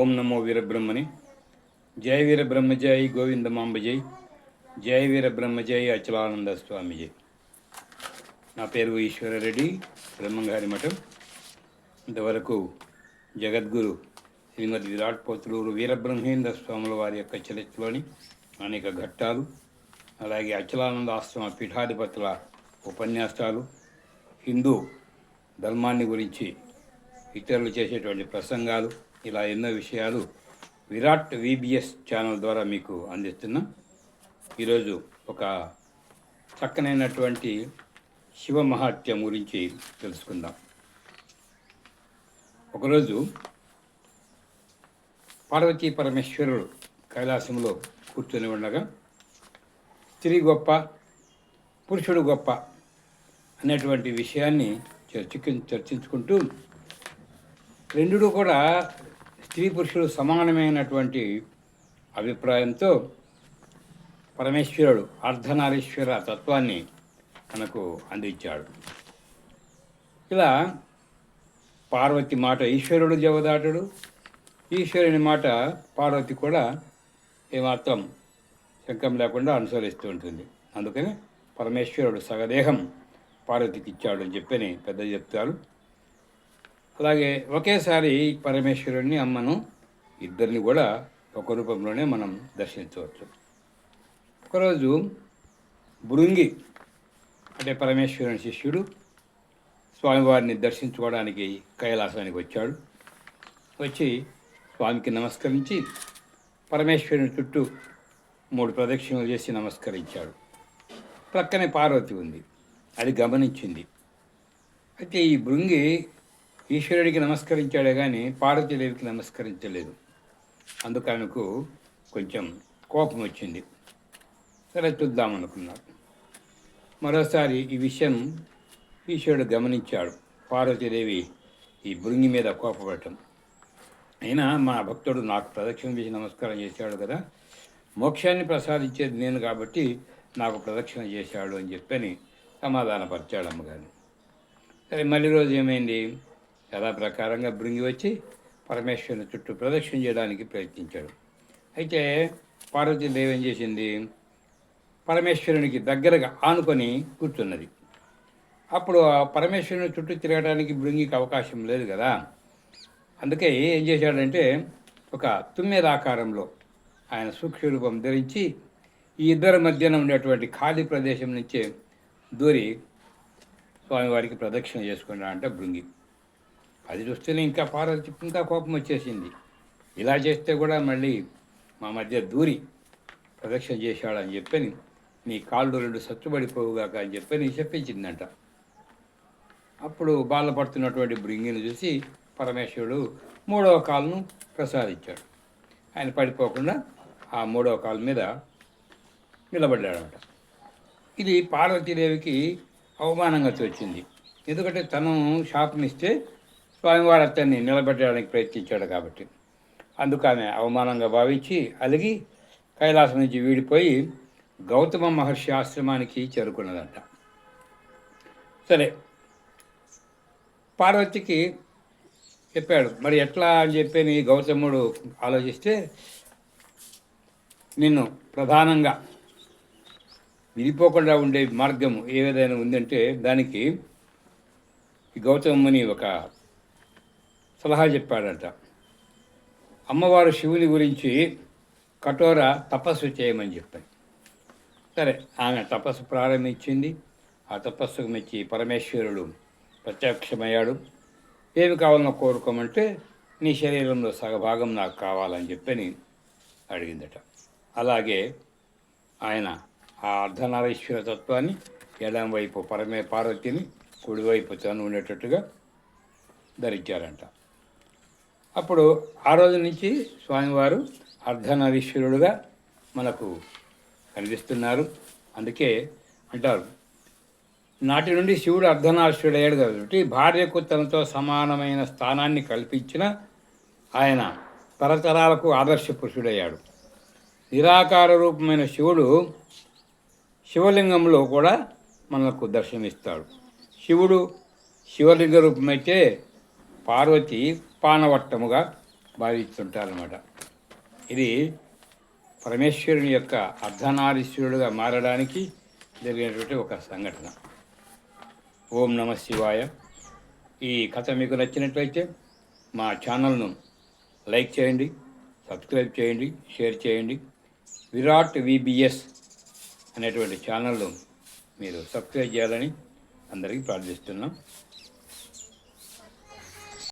ఓం నమో వీరబ్రహ్మని. జయ వీరబ్రహ్మ జై గోవిందమాంబ జై. జయ వీరబ్రహ్మ జై అచలానంద స్వామి జై. నా పేరు ఈశ్వరరెడ్డి బ్రహ్మంగారి మఠం. ఇంతవరకు జగద్గురు శ్రీమతి విరాట్ పోతులూరు వీరబ్రహ్మేంద్ర స్వాముల వారి యొక్క చరిత్రలోని అనేక ఘట్టాలు అలాగే అచలానంద ఆశ్రమ పీఠాధిపతుల ఉపన్యాసాలు హిందూ ధర్మాన్ని గురించి ఇతరులు చేసేటువంటి ప్రసంగాలు ఇలా ఎన్నో విషయాలు విరాట్ విబిఎస్ ఛానల్ ద్వారా మీకు అందిస్తున్నాం. ఈరోజు ఒక చక్కనైనటువంటి శివ మహాత్యం గురించి తెలుసుకుందాం. ఒకరోజు పార్వతీ పరమేశ్వరుడు కైలాసంలో కూర్చొని ఉండగా స్త్రీ గొప్ప పురుషుడు గొప్ప అనేటువంటి విషయాన్ని చర్చ చర్చించుకుంటూ రెండు కూడా స్త్రీ పురుషుడు సమానమైనటువంటి అభిప్రాయంతో పరమేశ్వరుడు అర్ధనారీశ్వర తత్వాన్ని మనకు అందించాడు. ఇలా పార్వతి మాట ఈశ్వరుడు జవదాటుడు ఈశ్వరుని మాట పార్వతి కూడా ఏమాత్రం శంకం లేకుండా అనుసరిస్తూ ఉంటుంది. అందుకని పరమేశ్వరుడు సగదేహం పార్వతికి ఇచ్చాడు అని చెప్పని పెద్ద చెప్తారు. అలాగే ఒకేసారి పరమేశ్వరుడిని అమ్మను ఇద్దరిని కూడా ఒక రూపంలోనే మనం దర్శించవచ్చు. ఒకరోజు బృంగి అంటే పరమేశ్వరుని శిష్యుడు స్వామివారిని దర్శించుకోవడానికి కైలాసానికి వచ్చాడు. వచ్చి స్వామికి నమస్కరించి పరమేశ్వరుని చుట్టూ మూడు ప్రదక్షిణలు చేసి నమస్కరించాడు. ప్రక్కనే పార్వతి ఉంది అది గమనించింది. అయితే ఈ బృంగి ఈశ్వరుడికి నమస్కరించాడే కానీ పార్వతీదేవికి నమస్కరించలేదు. అందుకు కొంచెం కోపం వచ్చింది. సరే చూద్దామనుకున్నాడు మరోసారి ఈ విషయం ఈశ్వరుడు గమనించాడు. పార్వతీదేవి ఈ బృంగి మీద కోపపడటం. అయినా మా భక్తుడు నాకు ప్రదక్షిణ చేసి నమస్కారం చేశాడు కదా. మోక్షాన్ని ప్రసాదించేది నేను కాబట్టి నాకు ప్రదక్షిణ చేశాడు అని చెప్పని సమాధానపరిచాడు అమ్మగారిని సరే మళ్ళీ రోజు ఏమైంది? యథాప్రకారంగా బృంగి వచ్చి పరమేశ్వరుని చుట్టూ ప్రదక్షిణ చేయడానికి ప్రయత్నించాడు. అయితే పార్వతీదేవి ఏం చేసింది? పరమేశ్వరునికి దగ్గరగా ఆనుకొని కూర్చున్నది. అప్పుడు ఆ పరమేశ్వరుని చుట్టూ తిరగడానికి బృంగికి అవకాశం లేదు కదా. అందుకే ఏం చేశాడంటే ఒక తుమ్మెద ఆకారంలో ఆయన సూక్ష్మ రూపం ధరించి ఈ ఇద్దరి మధ్యన ఉండేటువంటి ఖాళీ ప్రదేశం నుంచే దూరి స్వామివారికి ప్రదక్షిణ చేసుకున్నా అంటే బృంగి. అది చూస్తేనే ఇంకా పార్వతి ఇంకా కోపం వచ్చేసింది. ఇలా చేస్తే కూడా మళ్ళీ మా మధ్య దూరి ప్రదక్షిణ చేశాడని చెప్పని నీ కాళ్ళు రెండు సచ్చుబడిపోవుగాక అని చెప్పని చెప్పించిందంట. అప్పుడు బాధపడుతున్నటువంటి బృంగిని చూసి పరమేశ్వరుడు మూడవ కాలును ప్రసాదించాడు. ఆయన పడిపోకుండా ఆ మూడవ కాలు మీద నిలబడ్డాడట. ఇది పార్వతీదేవికి అవమానంగా తోచింది. ఎందుకంటే తను శాపమిస్తే స్వామివారు అతన్ని నిలబెట్టడానికి ప్రయత్నించాడు కాబట్టి. అందుకు ఆమె అవమానంగా భావించి అలిగి కైలాసం నుంచి వీడిపోయి గౌతమ మహర్షి ఆశ్రమానికి చేరుకున్నదంట. సరే. పార్వతికి చెప్పాడు మరి ఎట్లా అని చెప్పి గౌతముడు ఆలోచిస్తే నిన్ను ప్రధానంగా విడిపోకుండా ఉండే మార్గం ఏదైనా ఉందంటే దానికి ఈ గౌతముని ఒక సలహా చెప్పాడట. అమ్మవారు శివుని గురించి కఠోర తపస్సు చేయమని చెప్పాయి సరే ఆమె తపస్సు ప్రారంభించింది. ఆ తపస్సుకు మెచ్చి పరమేశ్వరుడు ప్రత్యక్షమయ్యాడు. ఏమి కావాలనో కోరుకోమంటే నీ శరీరంలో సగభాగం నాకు కావాలని చెప్పని అడిగిందట. అలాగే ఆయన ఆ అర్ధనారీశ్వర తత్వాన్ని ఎడం వైపు పరమే పార్వతిని కుడివైపు తను ఉండేటట్టుగా ధరించారంట. అప్పుడు ఆ రోజు నుంచి స్వామివారు అర్ధనరీశ్వరుడుగా మనకు కనిపిస్తున్నారు. అందుకే అంటారు నాటి నుండి శివుడు అర్ధనారీశ్వరుడయ్యాడు కాబట్టి భార్యకు తనతో సమానమైన స్థానాన్ని కల్పించిన ఆయన తరతరాలకు ఆదర్శ పురుషుడయ్యాడు. నిరాకార రూపమైన శివుడు శివలింగంలో కూడా మనకు దర్శనమిస్తాడు. శివుడు శివలింగ రూపమైతే పార్వతి పానవట్టముగా భావిస్తుంటారనమాట ఇది పరమేశ్వరుని యొక్క అర్ధనారీశ్వరుడుగా మారడానికి జరిగినటువంటి ఒక సంఘటన. ఓం నమ శివాయ. ఈ కథ మీకు నచ్చినట్లయితే మా ఛానల్ను లైక్ చేయండి సబ్స్క్రైబ్ చేయండి షేర్ చేయండి. విరాట్ విబిఎస్ అనేటువంటి ఛానల్ను మీరు సబ్స్క్రైబ్ చేయాలని అందరికీ ప్రార్థిస్తున్నాం.